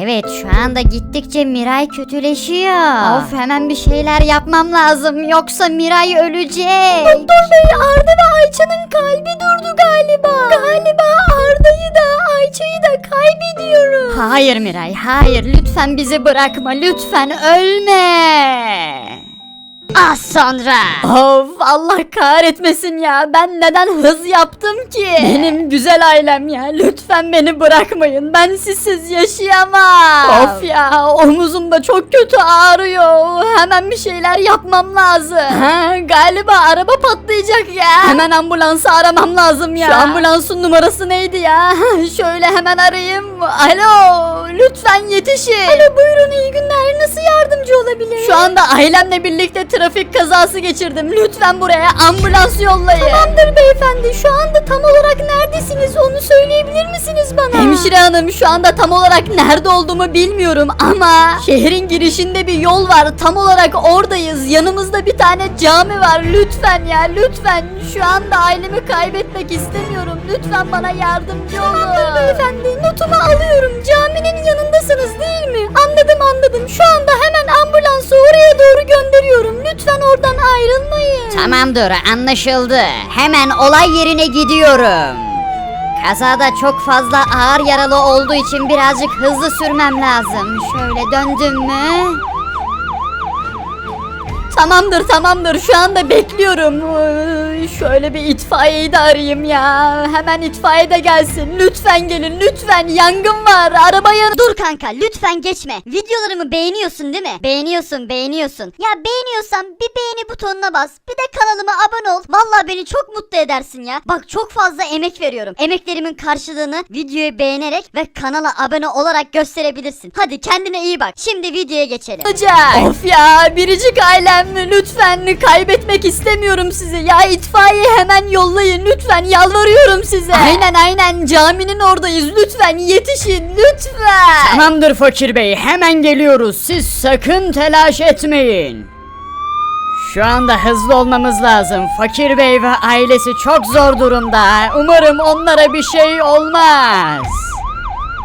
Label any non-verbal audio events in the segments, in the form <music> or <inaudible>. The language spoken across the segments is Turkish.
Evet şu anda gittikçe Miray kötüleşiyor. Of hemen bir şeyler yapmam lazım yoksa Miray ölecek. Doktor bey Arda ve Ayça'nın kalbi durdu galiba. Galiba Arda'yı da Ayça'yı da kaybediyorum. Hayır Miray hayır lütfen bizi bırakma lütfen ölme. Az sonra. Of Allah kahretmesin ya. Ben neden hız yaptım ki? Benim güzel ailem ya. Lütfen beni bırakmayın. Ben sizsiz yaşayamam. Of ya omuzum da çok kötü ağrıyor. Hemen bir şeyler yapmam lazım. Ha, galiba araba patlayacak ya. Hemen ambulansı aramam lazım ya. Şu ambulansın numarası neydi ya? Şöyle hemen arayayım. Alo lütfen yetişin. Alo buyurun iyi günler. Nasıl yardımcı olabilirim? Şu anda ailemle birlikte trafik kazası geçirdim. Lütfen buraya ambulans yollayın. Tamamdır beyefendi. Şu anda tam olarak neredesiniz? Onu söyleyebilir misiniz bana? Hemşire hanım şu anda tam olarak nerede olduğumu bilmiyorum ama şehrin girişinde bir yol var. Tam olarak oradayız. Yanımızda bir tane cami var. Lütfen ya lütfen. Şu anda ailemi kaybetmek istemiyorum. Lütfen bana yardımcı olun. Tamamdır beyefendi. Notumu alıyorum. Caminin yanındasınız değil mi? Anladım anladım. Şu anda hemen ambulansı oraya doğru gönderiyorum. Lütfen oradan ayrılmayın. Tamamdır anlaşıldı. Hemen olay yerine gidiyorum. Kazada çok fazla ağır yaralı olduğu için birazcık hızlı sürmem lazım. Şöyle döndüm mü? Tamamdır tamamdır şu anda bekliyorum. Şöyle bir itfaiyeyi de arayayım ya. Hemen itfaiye de gelsin. Lütfen gelin lütfen yangın var. Arabaya Dur kanka lütfen geçme. Videolarımı beğeniyorsun değil mi? Beğeniyorsun beğeniyorsun. Ya beğeniyorsan bir beğeni butonuna bas. Bir de kanalıma abone ol. Vallahi beni çok mutlu edersin ya. Bak çok fazla emek veriyorum. Emeklerimin karşılığını videoyu beğenerek ve kanala abone olarak gösterebilirsin. Hadi kendine iyi bak. Şimdi videoya geçelim. olacak. Of ya biricik ailem lütfen kaybetmek istemiyorum sizi. Ya itfaiye hemen yollayın lütfen yalvarıyorum size. Aynen aynen caminin oradayız. Lütfen yetişin lütfen. Tamamdır fakir bey hemen geliyoruz siz sakın telaş etmeyin. Şu anda hızlı olmamız lazım. Fakir bey ve ailesi çok zor durumda. Umarım onlara bir şey olmaz.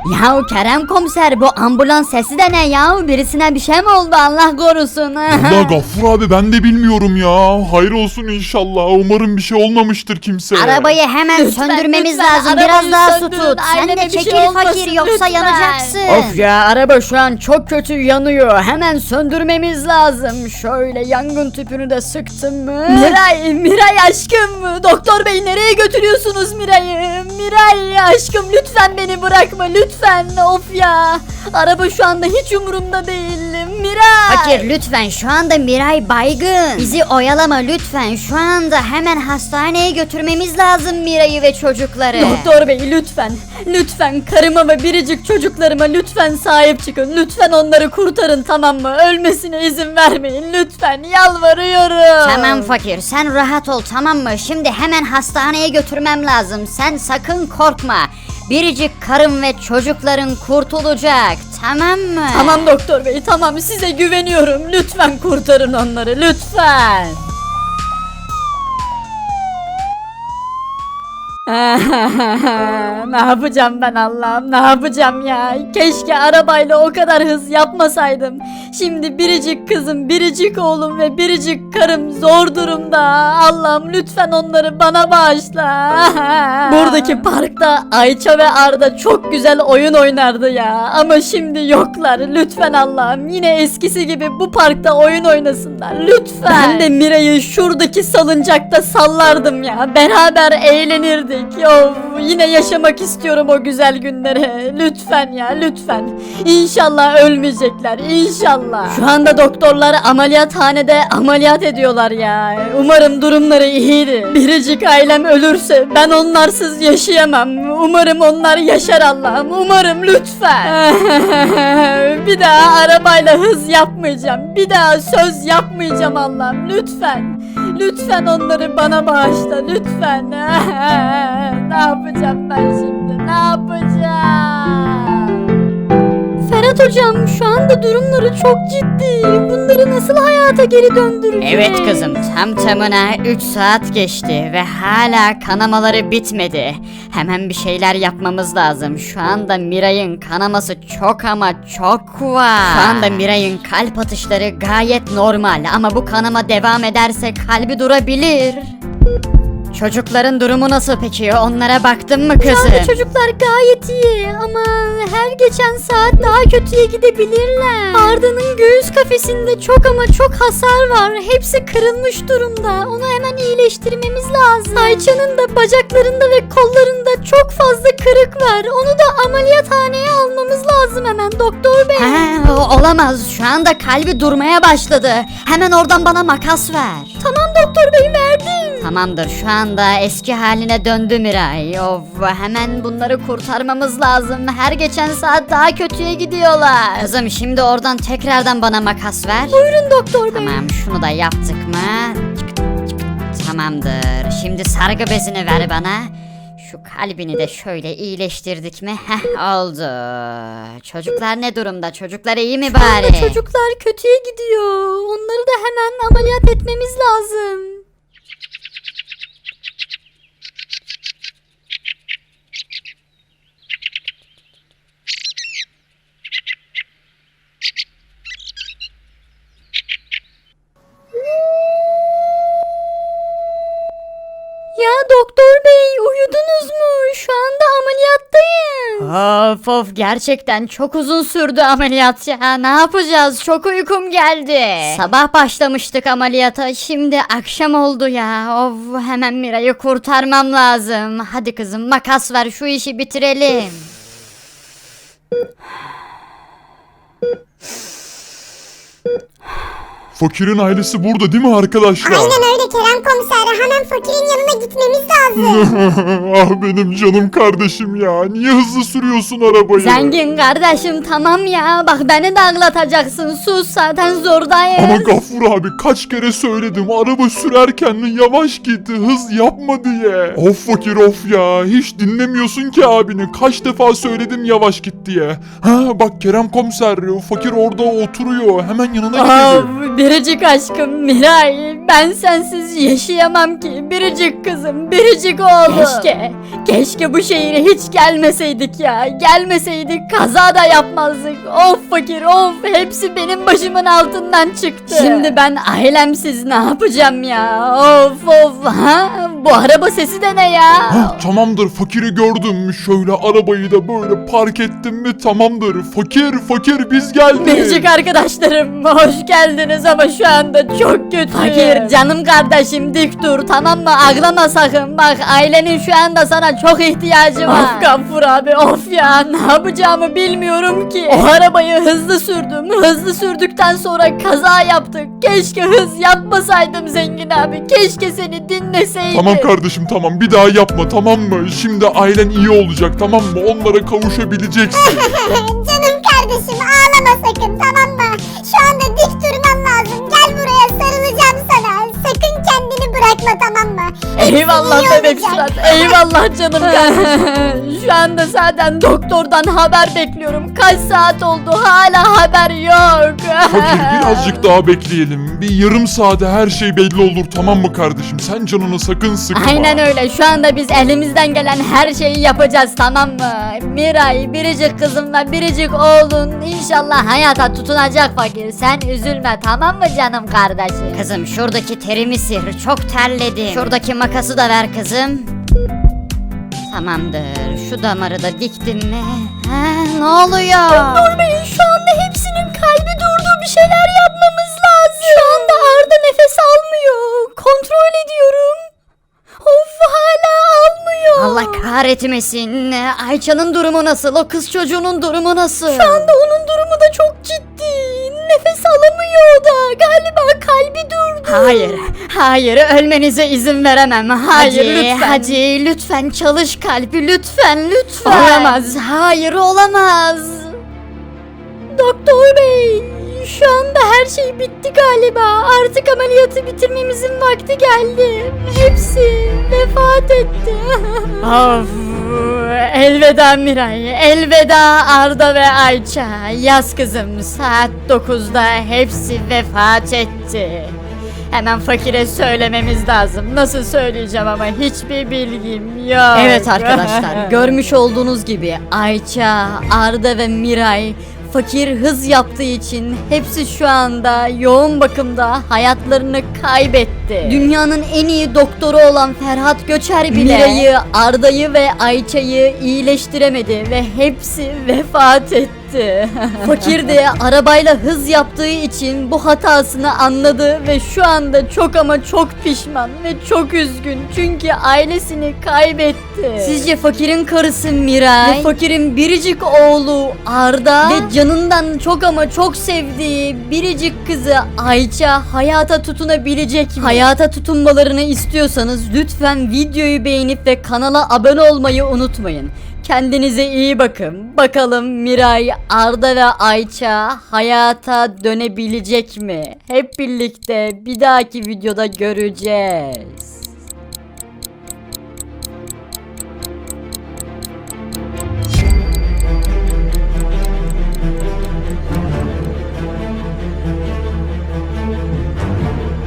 Ya Kerem komiser bu ambulans sesi de ne ya? Birisine bir şey mi oldu Allah korusun? <laughs> Valla Gaffur abi ben de bilmiyorum ya. Hayır olsun inşallah. Umarım bir şey olmamıştır kimseye. Arabayı hemen Lütfen, söndürmemiz lütfen, lazım. arabayı Biraz daha su söndürün, tut. Sen aileme de bir şey çekil olmasın, fakir yoksa lütfen. yanacaksın. Of ya araba şu an çok kötü yanıyor. Hemen söndürmemiz lazım. Şöyle yangın tüpünü de sıktım mı? Miray, Miray aşkım. Doktor bey nereye götürüyorsunuz Miray'ı? Miray aşkım lütfen beni bırakma lütfen. Of ya. Araba şu anda hiç umurumda değil. Miray. Fakir lütfen şu anda Miray baygın. Bizi oyalama lütfen. Şu anda hemen hastaneye götürmemiz lazım Miray'ı ve çocukları. Doktor bey lütfen, lütfen karıma ve biricik çocuklarıma lütfen sahip çıkın. Lütfen onları kurtarın tamam mı? Ölmesine izin vermeyin lütfen yalvarıyorum. Tamam fakir sen rahat ol tamam mı? Şimdi hemen hastaneye götürmem lazım. Sen sakın korkma. Biricik karım ve çocukların kurtulacak. Tamam mı? Tamam doktor bey tamam size güveniyorum. Lütfen kurtarın onları lütfen. <laughs> ne yapacağım ben Allah'ım? Ne yapacağım ya? Keşke arabayla o kadar hız yapmasaydım. Şimdi biricik kızım biricik oğlum ve biricik karım zor durumda. Allah'ım lütfen onları bana bağışla. <laughs> Buradaki parkta Ayça ve Arda çok güzel oyun oynardı ya. Ama şimdi yoklar. Lütfen Allah'ım yine eskisi gibi bu parkta oyun oynasınlar. Lütfen. Ben de Mira'yı şuradaki salıncakta sallardım ya. Beraber eğlenirdik of yine yaşamak istiyorum o güzel günleri. Lütfen ya lütfen. İnşallah ölmeyecekler inşallah. Şu anda doktorlar ameliyathanede ameliyat ediyorlar ya. Umarım durumları iyidir. Biricik ailem ölürse ben onlarsız yaşayamam. Umarım onlar yaşar Allah'ım. Umarım lütfen. <laughs> Bir daha arabayla hız yapmayacağım. Bir daha söz yapmayacağım Allah'ım. Lütfen lütfen onları bana bağışla lütfen. <laughs> Ne yapacağım ben şimdi? Ne yapacağım Hayat hocam şu anda durumları çok ciddi. Bunları nasıl hayata geri döndüreceğiz? Evet kızım tam tamına 3 saat geçti ve hala kanamaları bitmedi. Hemen bir şeyler yapmamız lazım. Şu anda Miray'ın kanaması çok ama çok var. Şu anda Miray'ın kalp atışları gayet normal ama bu kanama devam ederse kalbi durabilir. Çocukların durumu nasıl peki? Onlara baktın mı Şu anda kızım? çocuklar gayet iyi ama her geçen saat daha kötüye gidebilirler. Arda'nın göğüs kafesinde çok ama çok hasar var. Hepsi kırılmış durumda. Onu hemen iyileştirmemiz lazım. Ayça'nın da bacaklarında ve kollarında çok fazla kırık var. Onu da ameliyathaneye almamız lazım hemen doktor bey. Ha, olamaz. Şu anda kalbi durmaya başladı. Hemen oradan bana makas ver. Tamam doktor bey verdim. Tamamdır şu anda eski haline döndü Miray. Of hemen bunları kurtarmamız lazım. Her geçen saat daha kötüye gidiyorlar. Kızım şimdi oradan tekrardan bana makas ver. Buyurun doktor bey. Tamam şunu da yaptık mı? Tamamdır. Şimdi sargı bezini ver bana. Şu kalbini de şöyle iyileştirdik mi? Heh oldu. Çocuklar ne durumda? Çocuklar iyi mi bari? Çocuklar kötüye gidiyor. Onları da hemen ameliyat etmemiz lazım. Ya doktor bey uyudunuz mu? Şu anda ameliyattayım. Of of gerçekten çok uzun sürdü ameliyat ya. Ne yapacağız? Çok uykum geldi. Sabah başlamıştık ameliyata. Şimdi akşam oldu ya. Of hemen Mira'yı kurtarmam lazım. Hadi kızım makas ver şu işi bitirelim. <laughs> Fakirin ailesi burada değil mi arkadaşlar? Aynen öyle Kerem komiser. Hemen fakirin yanına gitmemiz lazım. <laughs> ah benim canım kardeşim ya. Niye hızlı sürüyorsun arabayı? Zengin kardeşim tamam ya bak beni de ağlatacaksın sus zaten zordayız. Ama Gaffur abi kaç kere söyledim araba sürerken yavaş git hız yapma diye. Of fakir of ya hiç dinlemiyorsun ki abini kaç defa söyledim yavaş git diye. Ha bak Kerem komiser fakir orada oturuyor hemen yanına gidelim. Biricik aşkım Miray ben sensiz yaşayamam ki biricik kızım biricik oğlum. Keşke keşke bu şehire hiç gelmeseydik ya gelmeseydik kaza da yapmazdık. Of fakir of hepsi benim başımın altından çıktı. Şimdi ben ailemsiz ne yapacağım ya of of ha bu araba sesi de ne ya? Ha, tamamdır fakiri gördüm şöyle arabayı da böyle park ettim mi tamamdır fakir fakir biz geldik. Biricik arkadaşlarım hoş geldiniz ama şu anda çok kötü. Fakir canım kardeşim dik dur tamam mı ağlama sakın bak ailenin şu anda sana çok ihtiyacı var. Of Gaffur abi of ya ne yapacağımı bilmiyorum ki. O arabayı hızlı sürdüm hızlı sürdükten sonra kaza yaptık. Keşke hız yapmasaydım zengin abi keşke seni dinleseydim. Tamam kardeşim tamam bir daha yapma tamam mı? Şimdi ailen iyi olacak tamam mı? Onlara kavuşabileceksin. <laughs> Canım kardeşim ağlama sakın tamam mı? Şu anda dik durman lazım. Gel buraya sarılacağım sana. Sakın kendini bırakma tamam mı? Eyvallah iyi bebek olacak. surat. Eyvallah canım <laughs> kardeşim. <laughs> Şu anda zaten doktordan haber bekliyorum. Kaç saat oldu hala haber yok. Fakir <laughs> birazcık daha bekleyelim. Bir yarım saate her şey belli olur tamam mı kardeşim? Sen canını sakın sıkma. Aynen öyle. Şu anda biz elimizden gelen her şeyi yapacağız tamam mı? Miray, biricik kızımla biricik oğlun inşallah hayata tutunacak fakir. Sen üzülme tamam mı canım kardeşim? Kızım şuradaki terimi sil. Çok terledim. Şuradaki makası da ver kızım. Tamamdır. Şu damarı da diktin mi? Ha, ne oluyor? Doktor bey şu anda hepsinin kalbi durdu. Bir şeyler yapmamız lazım. Şu anda Arda nefes almıyor. Kontrol ediyorum. Of hala almıyor. Allah kahretmesin. Ayça'nın durumu nasıl? O kız çocuğunun durumu nasıl? Şu anda onun durumu da çok ciddi. Nefes alamıyor o da. Galiba kalbi durdu. Hayır, hayır ölmenize izin veremem. Hayır Hadi, lütfen. hadi, lütfen çalış kalbi lütfen lütfen. Olamaz, Hayır olamaz. Doktor bey, şu anda her şey bitti galiba. Artık ameliyatı bitirmemizin vakti geldi. Hepsi vefat etti. <laughs> Of elveda Miray, elveda Arda ve Ayça. Yaz kızım saat 9'da hepsi vefat etti. Hemen fakire söylememiz lazım. Nasıl söyleyeceğim ama hiçbir bilgim yok. Evet arkadaşlar <laughs> görmüş olduğunuz gibi Ayça, Arda ve Miray fakir hız yaptığı için hepsi şu anda yoğun bakımda hayatlarını kaybetti. Dünyanın en iyi doktoru olan Ferhat Göçer bile Miray'ı, Arda'yı ve Ayça'yı iyileştiremedi ve hepsi vefat etti. <laughs> Fakir de arabayla hız yaptığı için bu hatasını anladı ve şu anda çok ama çok pişman ve çok üzgün çünkü ailesini kaybetti. Sizce fakirin karısı Miray ve fakirin biricik oğlu Arda ve canından çok ama çok sevdiği biricik kızı Ayça hayata tutunabilecek mi? Hayata tutunmalarını istiyorsanız lütfen videoyu beğenip ve kanala abone olmayı unutmayın. Kendinize iyi bakın. Bakalım Miray, Arda ve Ayça hayata dönebilecek mi? Hep birlikte bir dahaki videoda göreceğiz.